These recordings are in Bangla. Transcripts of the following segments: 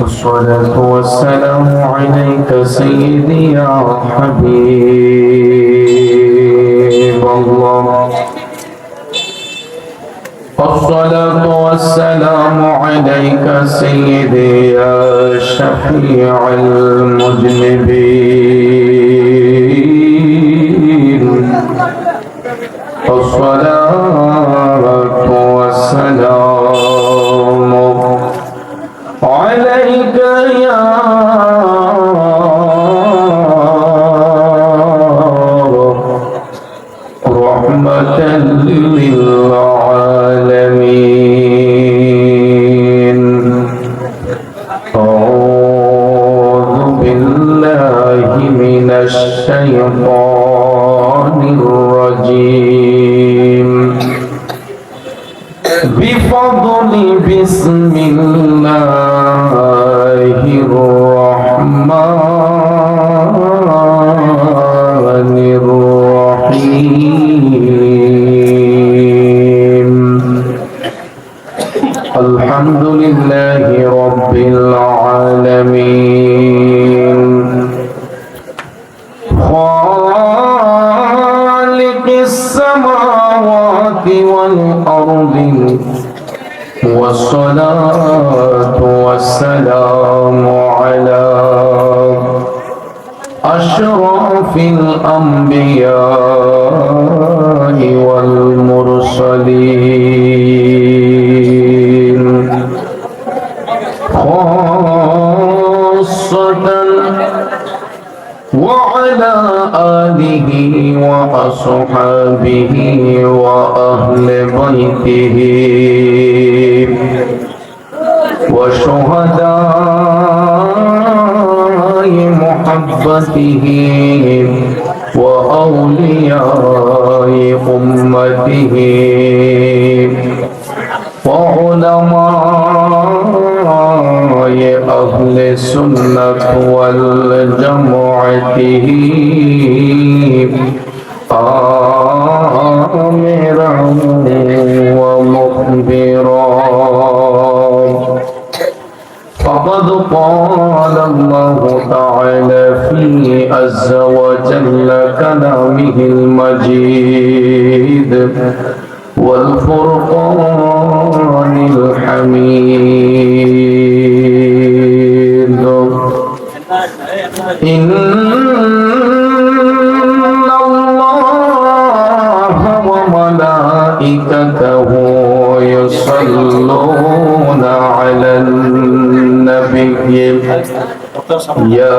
والصلاة والسلام عليك سيدي يا حبيب الله. الصلاة والسلام عليك سيدي يا شفيع المذنبين. الصلاة بفضل بسم الله الرحمن الرحيم الحمد أشرف الأنبياء والمرسلين. خاصة وعلى آله وأصحابه وأهل بيته وشهداء محبته وأولياء أمته وعلماء أهل السنة والجماعة آمرا في عز وجل كلامه المجيد والفرقان الحميد. إن الله وملائكته يصلون على النبي. يا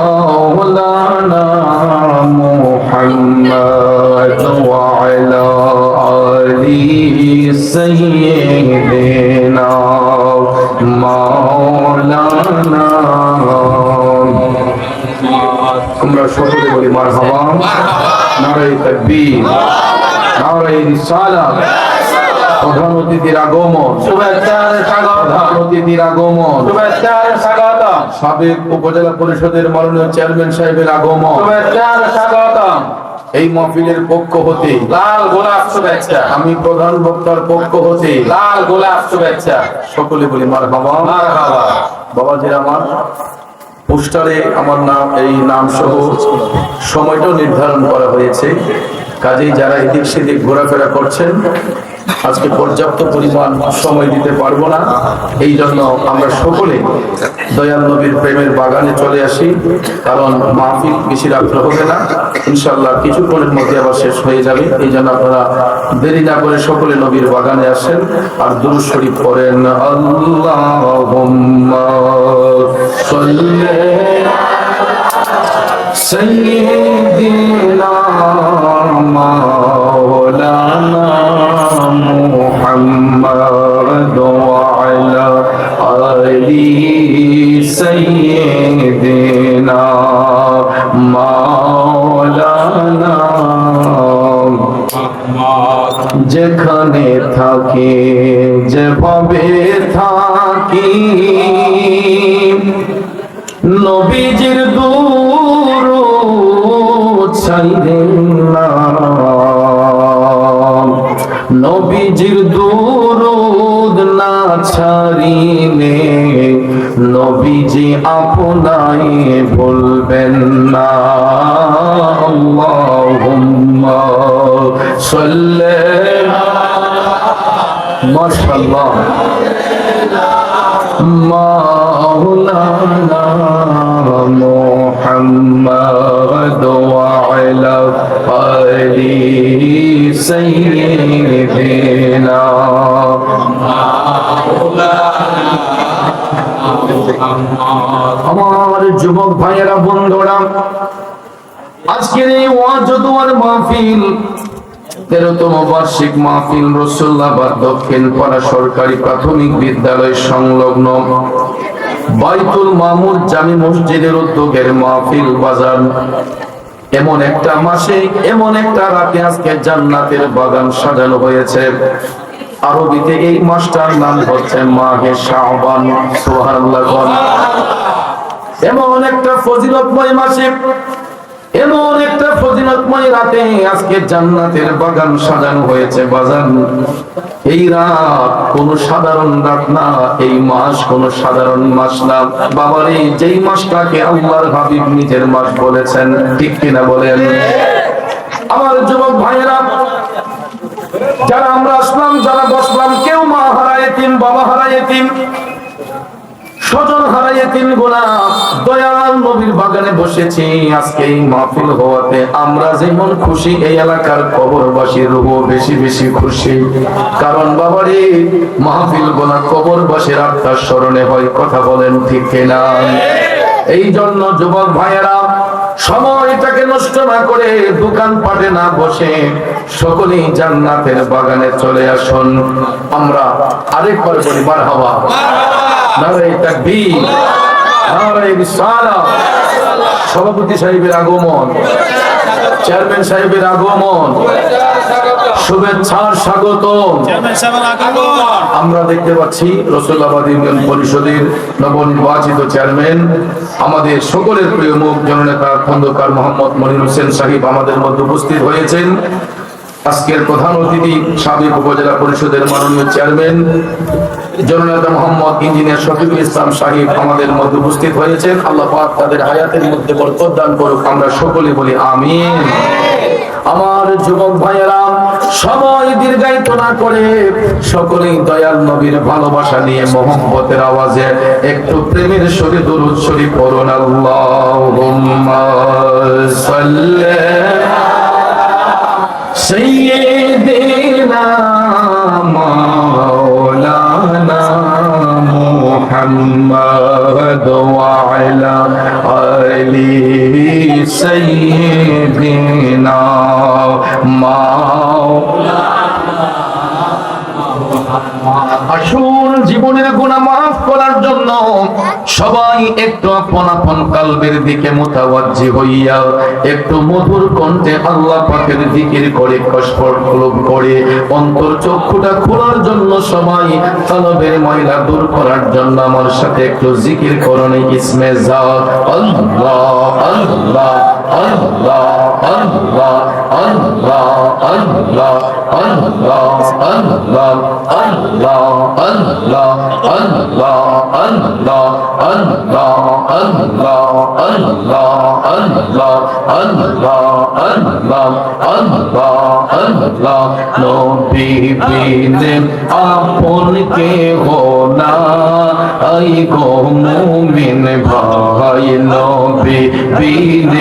আমরা সকলে বলি মার মারহাবা। নারায়ে তাকবীর। নারায়ে রিসালাত। প্রধান অতিথির আগমন। শুভেচ্ছার স্বাগত প্রধান অতিথির আগমন। শুভেচ্ছার স্বাগত সাবেক উপজেলা পরিষদের মাননীয় চেয়ারম্যান সাহেবের আগমন। শুভেচ্ছার স্বাগত এই মহফিলের পক্ষ হতে লাল গোলাপ শুভেচ্ছা। আমি প্রধান বক্তার পক্ষ হতে লাল গোলাপ শুভেচ্ছা। সকলে বলি মার বাবা মারহাবা। বাবাজির আমার পোস্টারে আমার নাম, এই নাম সহ সময়টাও নির্ধারণ করা হয়েছে। কাজেই যারা এদিক সেদিক ঘোরাফেরা করছেন আজকে পর্যাপ্ত পরিমাণ সময় দিতে পারব না। এই জন্য আমরা সকলে দয়াল নবীর প্রেমের বাগানে চলে আসি, কারণ মাহফিক বেশি রাখতে হবে না। ইনশাল্লাহ কিছুক্ষণের মধ্যে আবার শেষ হয়ে যাবে। এই জন্য আপনারা দেরি না করে সকলে নবীর বাগানে আসেন আর দূর শরীফ করেন আল্লাহ সৈদিনা মাওলানা محمد وعلى آله سيدنا مولانا যেখানে থাকি যেভাবে আপনাই ভুলবেন না। আল্লাহুম্মা সাল্লি মাশাআল্লাহ মাওলানা মুহাম্মদ ওয়া আমার যুবক ভাইয়েরা, বন্ধুরা, আজকের এই ওয়াজদুয়ার মাহফিল, তেরোতম বার্ষিক মাহফিল রসুল্লাবাদ দক্ষিণ পাড়া সরকারি প্রাথমিক বিদ্যালয় সংলগ্ন বাইতুল মামুদ জামি মসজিদের উদ্যোগের মাহফিল বাজার। এমন একটা মাসে, এমন একটা রাতে আজকে জান্নাতের বাগান সাজানো হয়েছে। আরবিতে এই মাসটার নাম হচ্ছে মাহে শাহবান সুবহানাল্লাহ এমন একটা ফজিলতময় মাসে, এমন একটা ফজিলতময় রাতে আজকে জান্নাতের বাগান সাজানো হয়েছে বাজান এই রাত কোন সাধারণ রাত না, এই মাস কোন সাধারণ মাস না। বাবারে, যেই মাসটাকে আল্লাহর হাবিব নিজের মাস বলেছেন, ঠিক কিনা বলেন? আমার যুবক ভাইয়েরা যারা আমরা আসলাম, যারা বসলাম, কেউ মা হারায় তিন বাবা হারায় তিন স্বজন হারাইয়ে তিন দয়াল নবীর বাগানে বসেছি আজকে এই মাহফিল হওয়াতে। আমরা যেমন খুশি, এই এলাকার কবরবাসীর রূপ বেশি বেশি খুশি। কারণ বাবারে, মাহফিল গোলা কবরবাসীর আত্মার স্মরণে হয়, কথা বলেন ঠিক কিনা? এই জন্য যুবক ভাইয়েরা সময়টাকে নষ্ট না করে দোকান পাটে না বসে সকলেই জান্নাতের বাগানে চলে আসুন। আমরা আরেকবার বলি বার হওয়া নারায়ে তাকবীর। নারায়ে সভাপতি সাহেবের আগমন। চেয়ারম্যান সাহেবের আগমন। শুভেচ্ছার স্বাগত। আমরা দেখতে পাচ্ছি রসুল্লাবাদ ইউনিয়ন পরিষদের নবনির্বাচিত চেয়ারম্যান আমাদের সকলের প্রিয় মুখ জননেতা খন্দকার মোহাম্মদ মনির হোসেন সাহিব আমাদের মধ্যে উপস্থিত হয়েছেন। আজকের প্রধান অতিথি সাবেক উপজেলা পরিষদের মাননীয় চেয়ারম্যান জননেতা মোহাম্মদ ইঞ্জিনিয়ার শফিকুল ইসলাম সাহিব আমাদের মধ্যে উপস্থিত হয়েছেন। আল্লাহ পাক তাদের হায়াতের মধ্যে বরকত দান করুক আমরা সকলে বলি আমিন। আমার যুবক ভাইয়েরা সময় দীর্ঘায়িত না করে সকলেই দয়াল নবীর ভালোবাসা নিয়ে মোহাম্মতের আওয়াজে একটু প্রেমের সরে দরুদ শরীফ পড়ুন। আল্লাহুম্মা সাল্লি সাইয়্যিদ সবাই একটু আপন আপন কালবের দিকে হইয়া, একটু মধুর কণ্ঠে আল্লাহ করে করে, অন্তর চক্ষুটা খোলার জন্য সবাই কালবের ময়লা দূর করার জন্য আমার সাথে একটু জিকির করণে ইসমে যা আল্লাহ আল্লাহ। নবীন আপন কে হো না আই গো মুমিন ভাই নবীন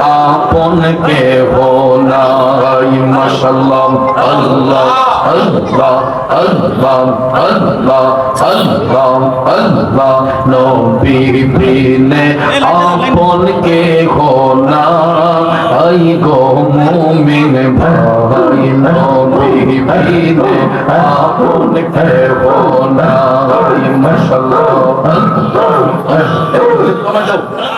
আপন কে হো না আই মাশাআল্লাহ, আল্লাহ আল্লাহ আল্লাহ আল্লাহ আল্লাহ আল্লাহ। নবী বিনে আপন কে হো না আই গো মুমিন ভাই, নবী বিনে আপন কে হো না আই আল্লাহ আল্লাহ।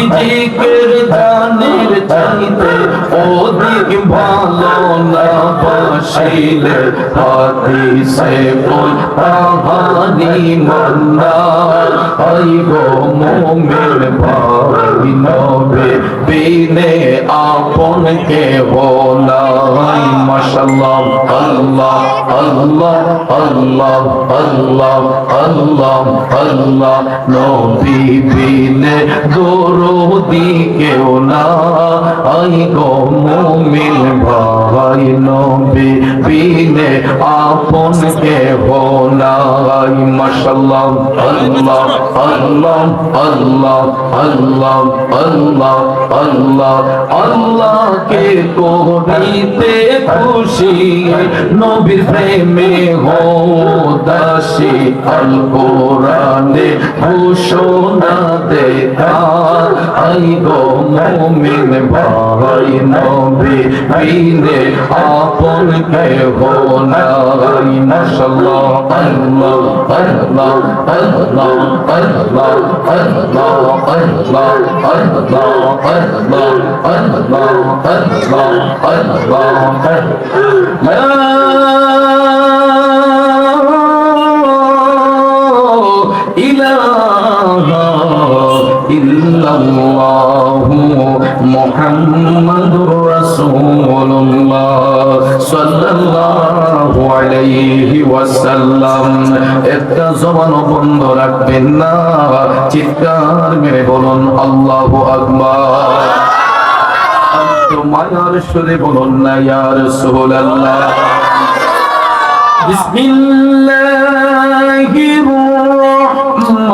নবীজিকে জানের চাইতে অধিক ভালো না বাসিলে হাদিসে কোন তাহারি মন্না আই গো মোমের ভাই নবে বিনে আপন কে হোলাই মাশাআল্লাহ, আল্লাহ আল্লাহ আল্লাহ আল্লাহ আল্লাহ আল্লাহ। নবী বিনে যদি না আই গো মুমিন ভাই, নবী বিনে আপন কেহ নাই। মাশাল্লাহ আল্লাহ আল্লাহ আল্লাহ আল্লাহ আল্লাহ আল্লাহ, আল্লাহকে করিতে খুশি, নবীর প্রেমে হো দাসী আল কোরআনে ঘোষণা দেয়। আই গো মুমিন ভাই নবী বিনে আপন কে হো নাই মাশাআল্লাহ আল্লাহ আল্লাহ আল্লাহ আল্লাহ আল্লাহ আল্লাহ আল্লাহ আল্লাহ আল্লাহ আল্লাহ আল্লাহ ইলাহা ইল্লাল্লাহু মুহাম্মাদুর রাসূলুল্লাহ সাল্লাল্লাহু আলাইহি ওয়াসাল্লাম। একটা জবান বন্ধ রাখবেন না, চিৎকার মেরে বলুন, আল্লাহু মায়ার সুরে বলুন না, ইয়া রাসূলুল্লাহ। বিসমিল্লাহির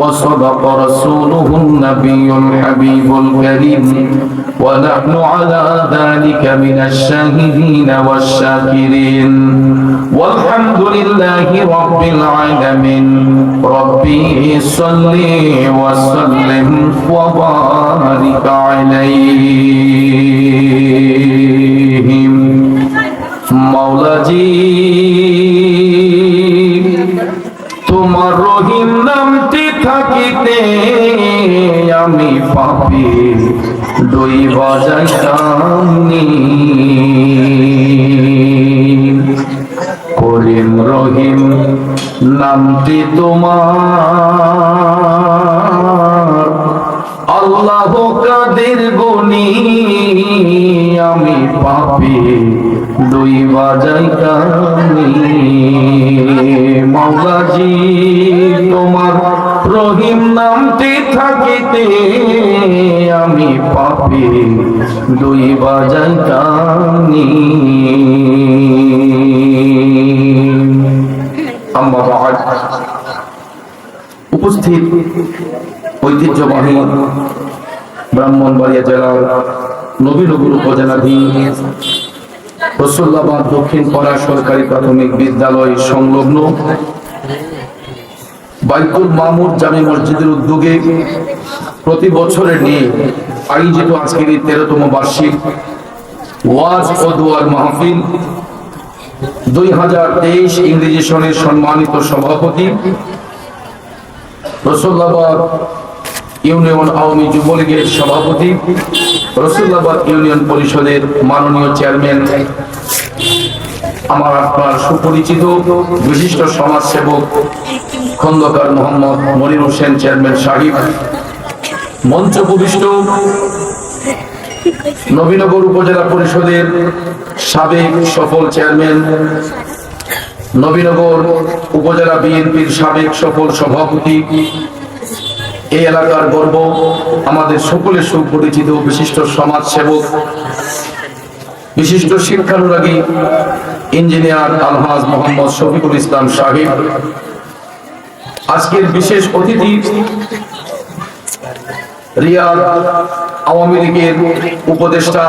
وصدق رسوله النبي الحبيب الكريم. ونحن على ذلك من الشاهدين والشاكرين. والحمد لله رب العالمين. ربي صل وسلم وبارك عليهم. مولاي দুই বাজাইতাম নি করিম রহিম নামটি তোমার। আল্লাহ কাদের গুনি আমি পাপি দুই বাজাই কানি মাওলাজি, তোমার রহিম নামটি থাকিতে আমি পাপি দুই বাজাই কানি আম্মা উপস্থিত ঐতিহ্যবাহী ব্রাহ্মণবাড়িয়া জেলার নবীনগর উপজেলাধীন রসুল্লাবাদ দক্ষিণ পাড়া সরকারি প্রাথমিক বিদ্যালয় সংলগ্ন বাইতুল মামুর জামি মসজিদের উদ্যোগে প্রতি বছরের নিয়ে আয়োজিত আজকের এই তেরোতম বার্ষিক ওয়াজ ও দুয়ার মাহফিল। দুই হাজার তেইশ ইংরেজি সনের সম্মানিত সভাপতি, রসুল্লাবাদ ইউনিয়ন আওয়ামী যুবলীগের সভাপতি, রসুল্লাবাদ ইউনিয়ন পরিষদের মাননীয় চেয়ারম্যান, আমার আপনার সুপরিচিত বিশিষ্ট সমাজসেবক খন্দকার মোহাম্মদ মনির হোসেন চেয়ারম্যান সাহিব, মঞ্চ উপবিষ্ট নবীনগর উপজেলা পরিষদের সাবেক সফল চেয়ারম্যান, নবীনগর উপজেলা বিএনপির সাবেক সফল সভাপতি। এই এলাকার গর্ব আমাদের সকলের সুপরিচিত বিশিষ্ট সমাজ সেবক বিশিষ্ট শিক্ষানুরাগী ইঞ্জিনিয়ার আলহাজ মোহাম্মদ শফিকুল ইসলাম সাহিব। আজকের বিশেষ অতিথি রিয়াদ আওয়ামী লীগের উপদেষ্টা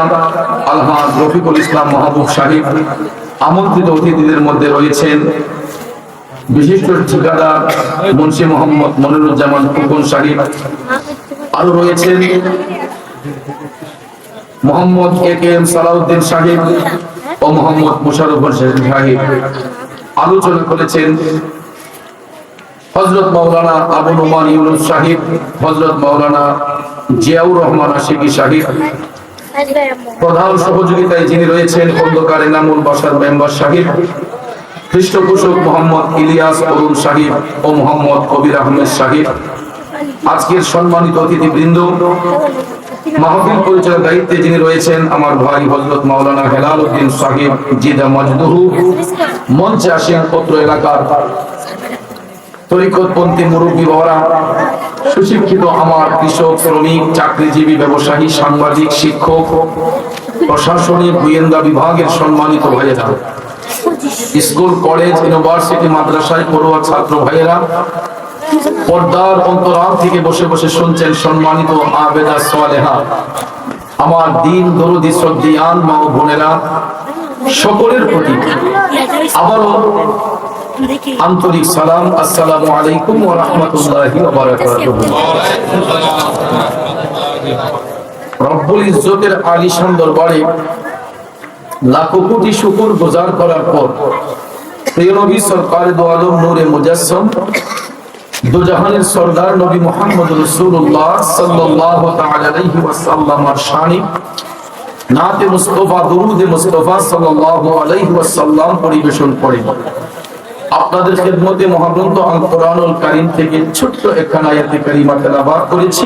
আলহাজ রফিকুল ইসলাম মাহবুব সাহিব, আমন্ত্রিত অতিথিদের মধ্যে রয়েছেন বিশিষ্ট ঠিকাদার মুন্সি মোহাম্মদ মনিরুজ্জামান ফুকন সাহিব, আরও রয়েছেন Mohammad A K M Salauddin sahib ও মোহাম্মদ মুশারফ হোসেন সাহিব। আলোচনা করেছেন হজরত মাওলানা আবু নোমান ইউনুস সাহিব হজরত মাওলানা জিয়াউর রহমান আশিকি সাহিব। প্রধান সহযোগিতায় যিনি রয়েছেন খন্দকার এনামুল বাসার মেম্বার সাহিব পৃষ্ঠপোষক মোহাম্মদ ইলিয়াস অরুণ সাহিব ও মোহাম্মদ কবির আহমেদ সাহিব। আজকের সম্মানিত অতিথিবৃন্দ, মাহফিল পরিচালনার দায়িত্বে যিনি রয়েছেন আমার ভাই হজরত মাওলানা হেলাল উদ্দিন সাহিব, জিদা মজদুহু, মঞ্চে আসেন পত্র এলাকার তরিকতপন্থী মুরব্বী বাবারা, সুশিক্ষিত আমার কৃষক, শ্রমিক, চাকরিজীবী, ব্যবসায়ী, সাংবাদিক, শিক্ষক, প্রশাসনিক গোয়েন্দা বিভাগের সম্মানিত ভাইয়েরা, স্কুল, কলেজ, ইউনিভার্সিটি, মাদ্রাসায় পড়ুয়া ছাত্র ভাইয়েরা, পর্দার অন্তরাল থেকে বসে বসে শুনছেন সম্মানিত আবেদা সোয়ালেহা, আমার দিন দরদি শ্রদ্ধিয়ান মা বোনেরা, সকলের প্রতি আবারও আন্তরিক সালাম, আসসালামু আলাইকুম ওয়া রব্বুল ইজ্জতের আলিশান দরবারে লাখো কোটি শুকর গুজার করার পর প্রিয় নবী সরকার দো আলম নূরে মুজাসসম দুজাহানের সরদার নবী মুহাম্মদ রাসূলুল্লাহ সাল্লাল্লাহু তাআলা আলাইহি ওয়াসাল্লামের শানে, নাতে মুস্তাফা, দুরুদে আলাইহি ওয়াসাল্লাম পরিবেশন করে আপনাদের খেদমতে মহাগ্রন্থ আল কোরআনুল কারীম থেকে ছোট্ট একখানা আয়াতে কারিমা তেলাওয়াত করেছি।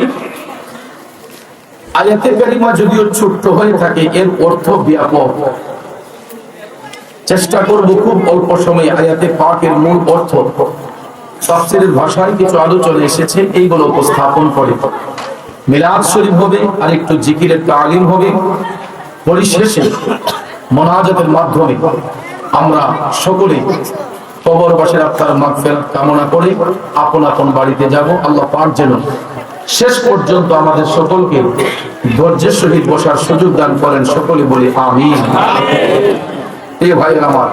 আয়াতে কারিমা যদিও ছোট্ট হয়ে থাকে, এর অর্থ ব্যাপক। চেষ্টা করব খুব অল্প সময়ে আয়াতে পাকের মূল অর্থ। তাফসীরের ভাষায় কিছু আলোচনা এসেছে, এইগুলো উপস্থাপন করে। মিলাদ শরীফ হবে আর একটু জিকিরের তালিম হবে। পরিশেষে মোনাজাতের মাধ্যমে আমরা সকলে কবরবাসীর আপনার মাগফিরাত কামনা করে। আপন আপন বাড়িতে যাব, আল্লাহ পাক যেন শেষ পর্যন্ত আমাদের সকলকে ধৈর্যের সহিত বসার সুযোগ দান করেন, সকলে বলি আমিন। এ ভাই আমার,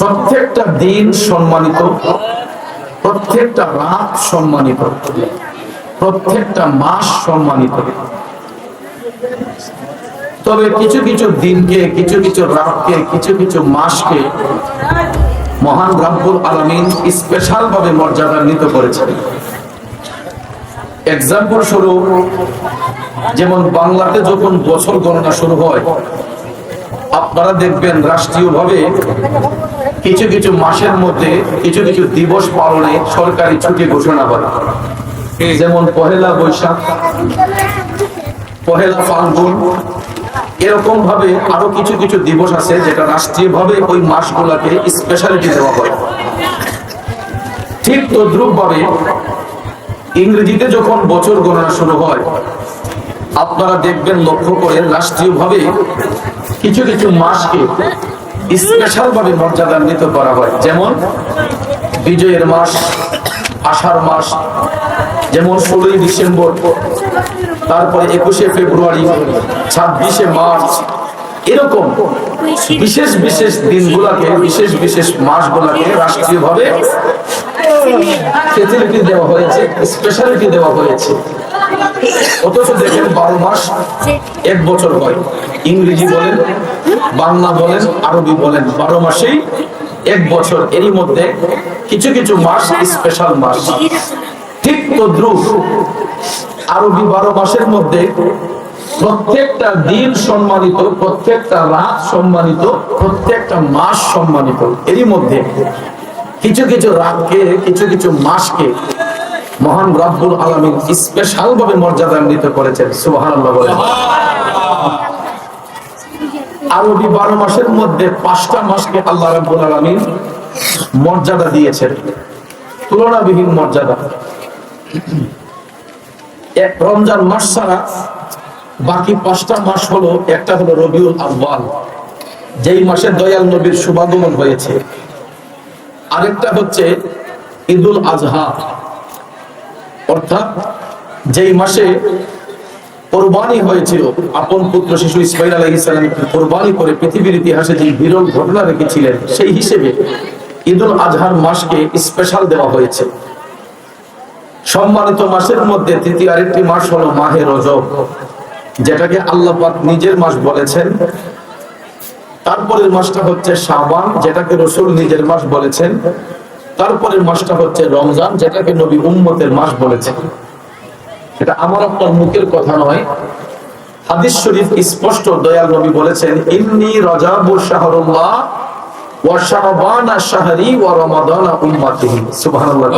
প্রত্যেকটা দিন সম্মানিত, প্রত্যেকটা রাত সম্মানিত, প্রত্যেকটা মাস সম্মানিত। তবে কিছু কিছু দিনকে, কিছু কিছু রাতকে, কিছু কিছু মাসকে মহান রাব্বুল আলামিন স্পেশাল ভাবে মর্যাদান্বিত করেছেন। এক্সাম্পল স্বরূপ, যেমন বাংলাতে যখন বছর গণনা শুরু হয়, আপনারা দেখবেন রাষ্ট্রীয়ভাবে কিছু কিছু মাসের মধ্যে কিছু কিছু দিবস পালনে সরকারি ছুটি ঘোষণা করে যেমন পহেলা বৈশাখ, পহেলা ফাল্গুন এরকম ভাবে আরও কিছু কিছু দিবস আছে যেটা রাষ্ট্রীয় ভাবে ওই মাসগুলাকে স্পেশালিটি দেওয়া হয়। ঠিক তদ্রুপ ভাবে ইংরেজিতে যখন বছর গণনা শুরু হয়, আপনারা দেখবেন লক্ষ্য করে রাষ্ট্রীয় ভাবে কিছু কিছু মাসকে স্পেশাল ভাবে মর্যাদান্বিত করা হয়। যেমন বিজয়ের মাস, আষাঢ় মাস, যেমন ষোলোই ডিসেম্বর তারপরে একুশে ফেব্রুয়ারি, ছাব্বিশে মার্চ, এরকম বিশেষ বিশেষ দিনগুলাকে, বিশেষ বিশেষ মাসগুলাকে রাষ্ট্রীয়ভাবে ফেসিলিটি দেওয়া হয়েছে স্পেশালিটি দেওয়া হয়েছে। অথচ দেখেন বারো মাস, এক বছর হয়। ইংরেজি বলেন, বাংলা বলেন, আরবি বলেন, বারো মাসেই এক বছর। এরই মধ্যে কিছু কিছু মাস স্পেশাল মাস। ঠিক তদ্রুপ আরবি বারো মাসের মধ্যে প্রত্যেকটা দিন সম্মানিত, প্রত্যেকটা রাত সম্মানিত, প্রত্যেকটা মাস সম্মানিত। এরই মধ্যে কিছু কিছু রাতকে, কিছু কিছু মাসকে মহান রাব্বুল আলামিন স্পেশাল ভাবে মর্যাদান্বিত করেছেন। বলেন। আরবি বারো মাসের মধ্যে পাঁচটা মাসকে আল্লাহ রাব্বুল আলামিন মর্যাদা দিয়েছেন। তুলনাবিহীন মর্যাদা। এক রমজান মাস ছাড়া বাকি পাঁচটা মাস হলো, একটা হলো রবিউল আব্বাল যেই মাসে দয়াল নবীর শুভাগমন হয়েছে। আরেকটা হচ্ছে ঈদুল আজহা। অর্থাৎ যেই মাসে কোরবানি হয়েছিল, আপন পুত্র শিশু ইসমাইল আলাইহিস সালামকে কোরবানি করে পৃথিবীর ইতিহাসে যে বিরল ঘটনা রেখেছিলেন, সেই হিসেবে ঈদুল আজহার মাসকে স্পেশাল দেওয়া হয়েছে। সম্মানিত মাসের মধ্যে তৃতীয় আরেকটি মাস হলো মাহে রজব, যেটাকে আল্লাপাক নিজের মাস বলেছেন। তারপরের মাসটা হচ্ছে শাবান, যেটাকে রসুল নিজের মাস বলেছেন। তারপরের মাসটা হচ্ছে রমজান, যেটাকে নবী উম্মতের মাস বলেছেন। এটা আমার আপনার মুখের কথা নয়। হাদিস শরীফ স্পষ্ট, দয়াল নবী বলেছেন, ইন্নি রজাবু শাহরুল্লাহ ওয়া শাবানা শাহরি ওয়া রমাদানা উম্মতিহি। সুবহানাল্লাহ।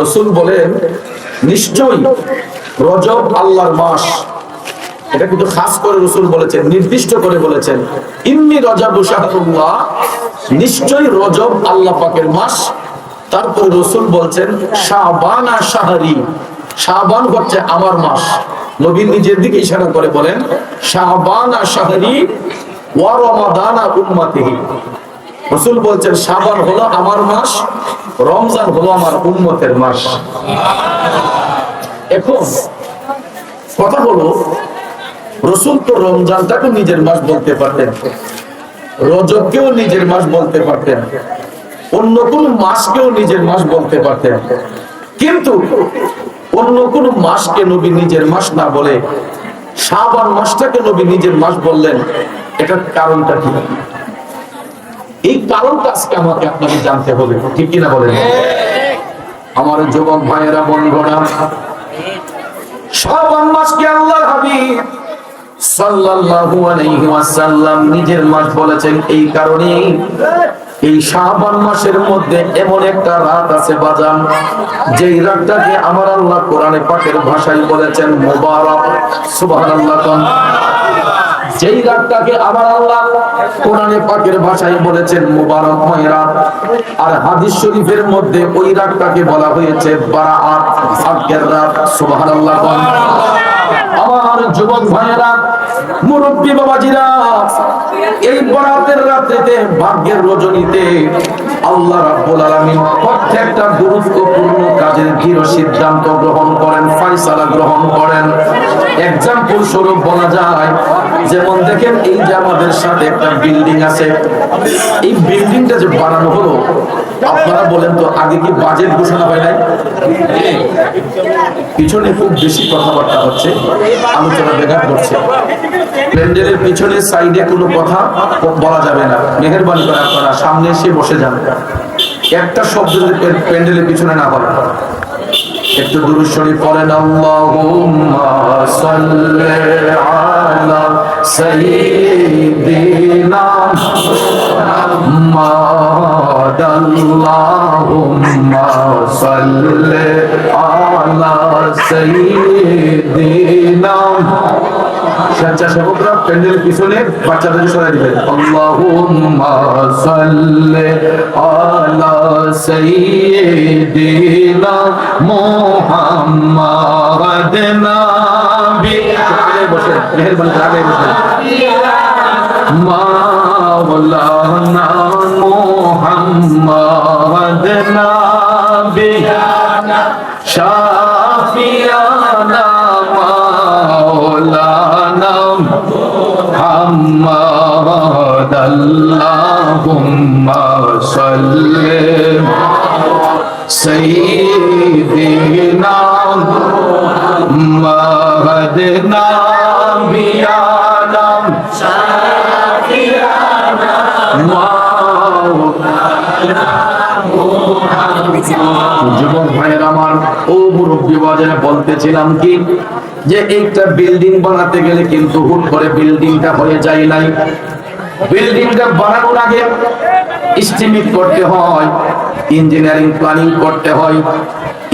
রসুল বলেন, নিশ্চয়ই রজব আল্লাহর মাস। এটা কিন্তু খাস করে রসুল বলেছেন, নির্দিষ্ট করে বলেছেন। ইন্নি রজাবু শাহরুল্লাহ, নিশ্চয়ই রজব আল্লাহ পাকের মাস। তারপরে রসুল বলছেন, শাবানা শাহরি, শাবান হচ্ছে আমার মাস। নবী নিজের দিকে ইশারা করে বলেন, শাবানা শাহরি ওয়া রমাদানা উম্মতিহি। রসুল বলছেন, শাবান হলো আমার মাস, রমজান হলো আমার উম্মতের মাস। এখন কথা হলো, রসুল তো রমজানটাকে নিজের মাস বলতে পারতেন, রজবকেও নিজের মাস বলতে পারতেন, অন্য কোন মাসকেও নিজের মাস বলতে পারতেন। কিন্তু অন্য কোন মাসকে নবী নিজের মাস না বলে, শাবান মাসটাকে নবী নিজের মাস বললেন, এটার কারণটা কি? এই কারণটা আজকে আমাকে আপনাকে জানতে হবে, ঠিক কিনা বলেন? আমার যুবক ভাইয়েরা, বন্ধুরা আলাইহি ওয়াসাল্লাম নিজের মাস বলেছেন এই কারণে। এই শাবান মাসের মধ্যে এমন একটা রাত আছে বাজান, যেই রাতটাকে আমার আল্লাহ কোরআনে পাকের ভাষায় বলেছেন মুবারক। সুবহানাল্লাহ যেই রাতটাকে আমার আল্লাহ কোরআনে পাকের ভাষায় বলেছেন মুবারকময় রাত আর হাদিস শরীফের মধ্যে ওই রাতটাকে বলা হয়েছে, বারাআত ভাগ্যের রাত সুবহানাল্লাহ আমার যুবক ভাইয়েরা, মুরব্বী বাবাজিরা, এই বরাতের রাত্রিতে ভাগ্যের রজনীতে আল্লাহ রাব্বুল আলামিন প্রত্যেকটা গুরুত্বপূর্ণ কাজের দৃঢ় সিদ্ধান্ত গ্রহণ করেন, ফয়সালা গ্রহণ করেন। এক্সাম্পল স্বরূপ বলা যায়, যেমন দেখেন এই যে আমাদের সাথে একটা বিল্ডিং আছে। এই বিল্ডিংটা যে বানানো হলো, আপনারা বলেন তো, আগে কি বাজেট ঘোষণা হয় নাই? পিছনে খুব বেশি কথাবার্তা হচ্ছে, আলোচনা ব্যাঘাত করছে প্যান্ডেলের পিছনে সাইডে কোনো কথা বলা যাবে না। মেহেরবানি করে আপনারা সামনে এসে বসে যান একটা শব্দ যদি প্যান্ডেলের পিছনে না হয়। একটু পড়েন আলা সাইয়্যিদিনা মুহাম্মাদ, আল্লাহুম্মা সাল্লি আলা সাইয়্যিদিনা স্বেচ্ছাসেবকরা প্যান্ডেল পিছনে বাচ্চাদেরকে সরাই দিবেন আল্লাহুম্মা সাল্লি আলা সাইয়্যিদিনা মুহাম্মাদ নাবি বসে মেহেরবানি আগে বসে। মাওলানা মুহাম্মাদ নাবি শাফিয়ানা محمد اللهم صل سيدنا محمد نبينا যুবক ভাইয়ের আমার, ও মুরব্বী বাজারে বলতেছিলাম কি, যে একটা বিল্ডিং বানাতে গেলে কিন্তু হুট করে বিল্ডিংটা হয়ে যায় নাই। বিল্ডিংটা বানানোর আগে ইস্টিমেট করতে হয়, ইঞ্জিনিয়ারিং প্ল্যানিং করতে হয়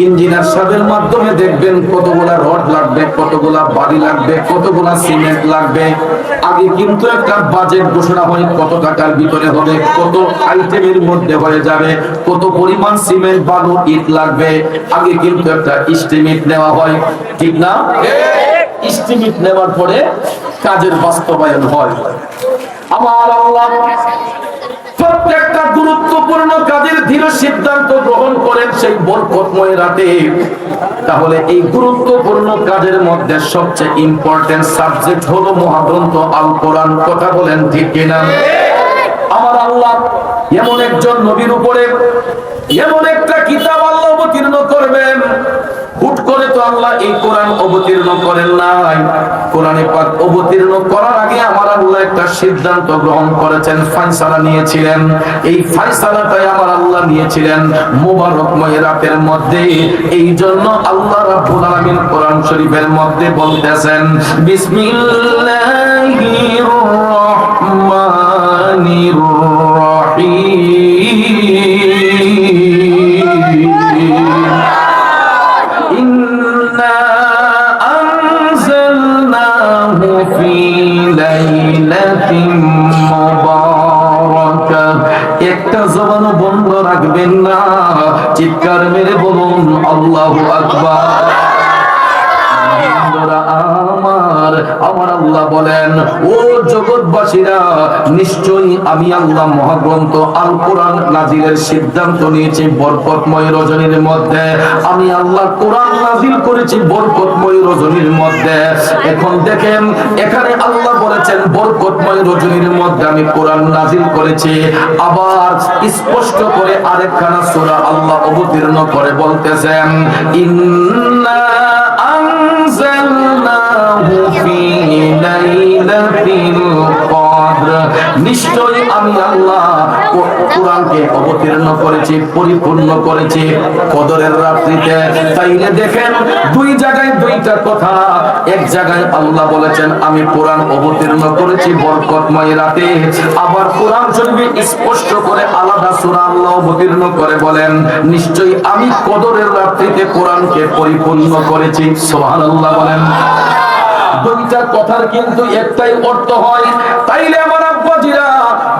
ইঞ্জিনিয়ার সাহেবের মাধ্যমে দেখবেন কতগুলা রড লাগবে, কতগুলা বাড়ি লাগবে, কতগুলা সিমেন্ট লাগবে। আগে কিন্তু একটা বাজেট ঘোষণা হয়, কত টাকার ভিতরে হবে, কত আইটেমের মধ্যে হয়ে যাবে, কত পরিমাণ সিমেন্ট, বালু, ইট লাগবে। আগে কিন্তু একটা এস্টিমেট নেওয়া হয়, ঠিক না? ইস্টিমেট নেওয়ার পরে কাজের বাস্তবায়ন হয়। আমার আল্লাহ প্রত্যেকটা গুরুত্বপূর্ণ কাজের দৃঢ় সিদ্ধান্ত গ্রহণ করেন সেই বরকতময় রাতে। তাহলে এই গুরুত্বপূর্ণ কাজের মধ্যে সবচেয়ে ইম্পর্টেন্ট সাবজেক্ট হলো মহাগ্রন্থ আল কোরআন। কথা বলেন ঠিক কিনা? আমার আল্লাহ এমন একজন নবীর উপরে এমন একটা কিতাব আল্লাহ অবতীর্ণ করবেন হুট করে তো আল্লাহ এই কোরআন অবতীর্ণ করেন নাই। কোরআনে পাক অবতীর্ণ করার আগে আমার আল্লাহ একটা সিদ্ধান্ত গ্রহণ করেছেন ফাইসালা নিয়েছিলেন। এই ফাইসালাটাই আমার আল্লাহ নিয়েছিলেন মুবারকময় রাতের মধ্যে। এই জন্য আল্লাহ রাব্বুল আলামিন কোরআন শরীফের মধ্যে বলতেছেন, বিসমিল্লাহির রহমানির রহিম। রাখবেন না চিৎকার মেরে বলুন আল্লাহু আকবার। আমার আমার আল্লাহ বলেন ও জগৎবাসীরা নিশ্চয়ই আমি আল্লাহ মহাগ্রন্থ আল কোরআন নাজিলের সিদ্ধান্ত নিয়েছি, বরকতময় রজনীর মধ্যে। আমি আল্লাহ কোরআন নাজিল করেছি বরকতময় রজনীর মধ্যে। এখন দেখেন, এখানে আল্লাহ বলেছেন, বরকতময় রজনীর মধ্যে আমি কোরআন নাজিল করেছি। আবার স্পষ্ট করে আরেকখানা সূরা আল্লাহ অবতীর্ণ করে বলতেছেন, ইন্না আমি আল্লাহ কোরআনকে অবতীর্ণ করেছি, পরিপূর্ণ করেছি। কদরের রাত্রিতে তাইলে দেখেন দুই জায়গায় দুইটা কথা। এক জায়গায় আল্লাহ বলেছেন, আমি কোরআন অবতীর্ণ করেছি বরকতময় রাতে। আবার কোরআন শরীফে স্পষ্ট করে আলাদা সূরা আল্লাহ অবতীর্ণ করে বলেন, নিশ্চয়ই আমি কদরের রাত্রিতে কোরআনকে পরিপূর্ণ করেছি। সুবহানাল্লাহ বলেন। দুইটা কথার কিন্তু একটাই অর্থ হয়, তাইলে আমার আব্বাজিরা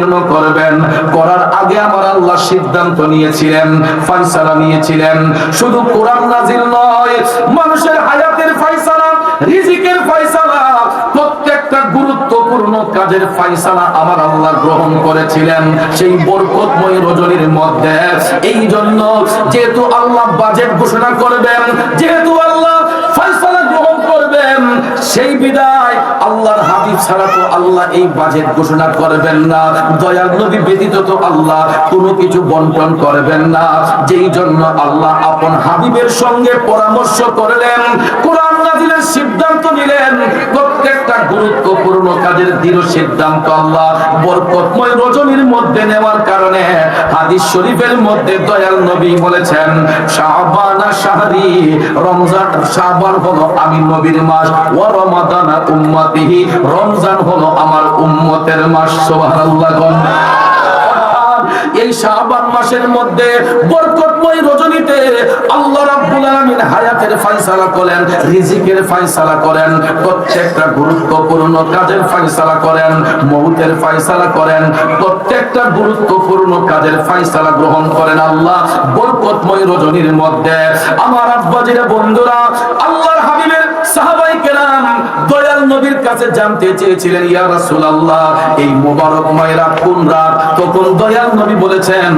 অবতীর্ণ করবেন। করার আগে আমার আল্লাহ সিদ্ধান্ত নিয়েছিলেন ফাইসালা নিয়েছিলেন। শুধু কোরআন নাজিল নয়, মানুষের হায়াতের ফাইসালা রিজিকের ফাইসালা প্রত্যেকটা গুরুত্বপূর্ণ কাজের ফাইসালা আমার আল্লাহ গ্রহণ করেছিলেন। সেই বরকতময় রজনীর মধ্যে। এই জন্য যেহেতু আল্লাহ বাজেট ঘোষণা করবেন, যেহেতু আল্লাহ সেই বিদায় আল্লাহর হাবিব ছাড়া তো আল্লাহ এই বাজেট ঘোষণা করবেন না। দয়াল নবী ব্যতীত তো আল্লাহ কোনো কিছু বন্টন করবেন না। যেই জন্য আল্লাহ আপন হাবিবের সঙ্গে পরামর্শ করলেন, কোরআন নাজিলের সিদ্ধান্ত নিলেন প্রত্যেকটা গুরুত্বপূর্ণ কাজের দৃঢ় সিদ্ধান্ত আল্লাহ। বরকতময় রজনীর মধ্যে নেওয়ার কারণে হাদিস শরীফের মধ্যে দয়াল নবী বলেছেন, শাহবানা শাহরি, রমজান, শাহবান হলো আমি নবীর মাস ও রমাদানা উম্মতিহি, রমজান হলো আমার উম্মতের মাস। সুবহানাল্লাহ এই শাবান মাসের মধ্যে বরকতময় রজনীতে আল্লাহ রাব্বুল আলামিন হায়াতের ফয়সালা করেন, রিজিকের ফয়সালা করেন, প্রত্যেকটা গুরুত্বপূর্ণ কাজের ফয়সালা করেন মউতের ফয়সালা করেন, প্রত্যেকটা গুরুত্বপূর্ণ কাজের ফয়সালা গ্রহণ করেন আল্লাহ। বরকতময় রজনীর মধ্যে আমার আব্বাজিরা, বন্ধুরা, আল্লাহর হাবিবের সাহাবাই কেরাম দয়াল নবীর কাছে জানতে চেয়েছিলেন, ইয়া রাসূলুল্লাহ, এই মুবারকময় রাত কোন রাত? তখন দয়াল নবী বলেছেন,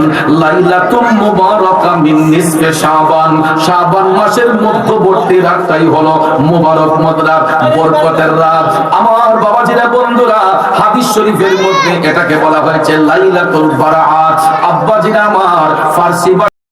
লাইলাতুম মুবারাকা মিন নিসফে শাবান। শাবান মাসের মধ্যবর্তী রাতটাই হলো মুবারক রাত বরকতের রাত। আমার বাবাজিরা, বন্ধুরা, হাদিস শরীফের মধ্যে এটাকে বলা হয়েছে, লাইলাতুল বারাআত। আব্বাজিরা আমার ফার্সি